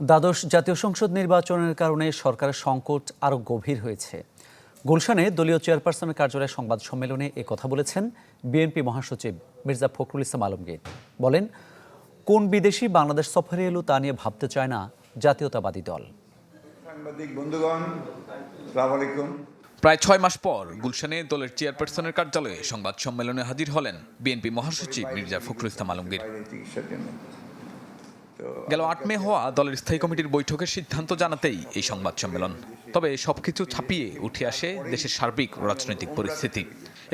দ্বাদশ জাতীয় সংসদ নির্বাচনের কারণে সরকারের সংকট আরও গভীর হয়েছে। গুলশানে দলীয় চেয়ারপারসনের কার্যালয়ে সংবাদ সম্মেলনে এ কথা বলেছেন বিএনপি মহাসচিব মির্জা ফখরুল ইসলাম আলমগীর। বলেন কোন বিদেশি বাংলাদেশ সফরে এলো তা নিয়ে ভাবতে চায় না জাতীয়তাবাদী দল। সাংবাদিক বন্ধুগণ আলাইকুম। প্রায় ছয় মাস পর গুলশানে দলের চেয়ারপারসনের কার্যালয়ে সংবাদ সম্মেলনে হাজির হলেন বিএনপি মহাসচিব মির্জা ফখরুল ইসলাম আলমগীর। গেল আট মে হওয়া দলের স্থায়ী কমিটির বৈঠকের সিদ্ধান্ত জানাতেই এই সংবাদ সম্মেলন। তবে সবকিছু ছাপিয়ে উঠে আসে দেশের সার্বিক রাজনৈতিক পরিস্থিতি।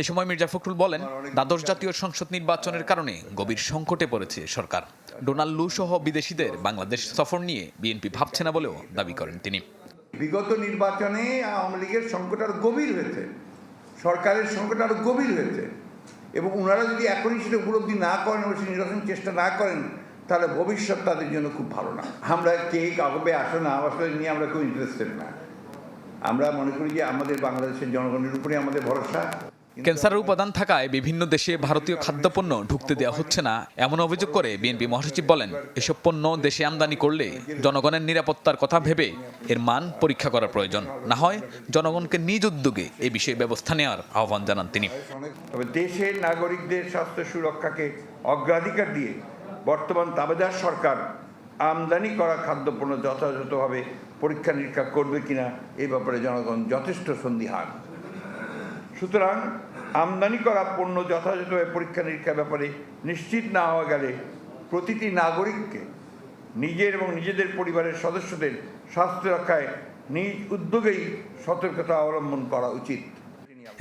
এ সময় মির্জা ফখরুল বলেন, দ্বাদশ জাতীয় সংসদ নির্বাচনের কারণে গভীর সংকটে পড়েছে সরকার। ডোনাল্ড লু সহ বিদেশিদের বাংলাদেশ সফর নিয়ে বিএনপি ভাবছে না বলেও দাবি করেন তিনি। বিগত নির্বাচনে আওয়ামী লীগের সংকট আরও গভীর হয়েছে। সরকারের সংকট আরও গভীর হয়েছে। এবং ওনারা যদি এখনই সেটা উপলব্ধি না করেন এবং সে নির্বাচন চেষ্টা না করেন তাহলে ভবিষ্যৎ তাদের জন্য খুব ভালো না। আমরা কে কাগবে আসো না আসলে নিয়ে আমরা খুব ইন্টারেস্টেড না। আমরা মনে করি যে আমাদের বাংলাদেশের জনগণের উপরে আমাদের ভরসা। ক্যান্সারের উপাদান থাকায় বিভিন্ন দেশে ভারতীয় খাদ্যপণ্য ঢুকতে দেওয়া হচ্ছে না এমন অভিযোগ করে বিএনপি মহাসচিব বলেন এসব পণ্য দেশে আমদানি করলে জনগণের নিরাপত্তার কথা ভেবে এর মান পরীক্ষা করা প্রয়োজন। না হয় জনগণকে নিজ উদ্যোগে এ বিষয়ে ব্যবস্থা নেওয়ার আহ্বান জানান তিনি। তবে দেশের নাগরিকদের স্বাস্থ্য সুরক্ষাকে অগ্রাধিকার দিয়ে বর্তমান তাবেদার সরকার আমদানি করা খাদ্যপণ্য যথাযথভাবে পরীক্ষা নিরীক্ষা করবে কিনা এই ব্যাপারে জনগণ যথেষ্ট সন্দিহান। সুতরাং আমদানি করা পণ্য যথাযথভাবে পরীক্ষা নিরীক্ষার ব্যাপারে নিশ্চিত না হওয়া গেলে প্রতিটি নাগরিককে নিজের এবং নিজেদের পরিবারের সদস্যদের স্বাস্থ্য রক্ষায় নিজ উদ্যোগেই সতর্কতা অবলম্বন করা উচিত।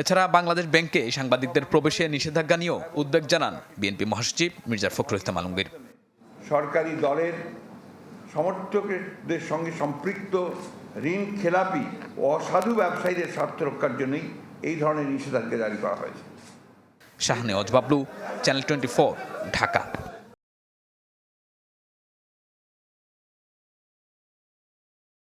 এছাড়া বাংলাদেশ ব্যাংকে সাংবাদিকদের প্রবেশে নিষেধাজ্ঞা নিয়েও উদ্বেগ জানান বিএনপি মহাসচিব মির্জা ফখরুল ইসলাম আলমগীর। সরকারি দলের সমর্থকদের সঙ্গে সম্পৃক্ত ঋণ খেলাপি অসাধু ব্যবসায়ীদের স্বার্থ রক্ষার জন্যই এই ধরনের নিষেধাজ্ঞা জারি করা হয়েছে। শাহনে অজবাবলু চ্যানেল টোয়েন্টি ঢাকা।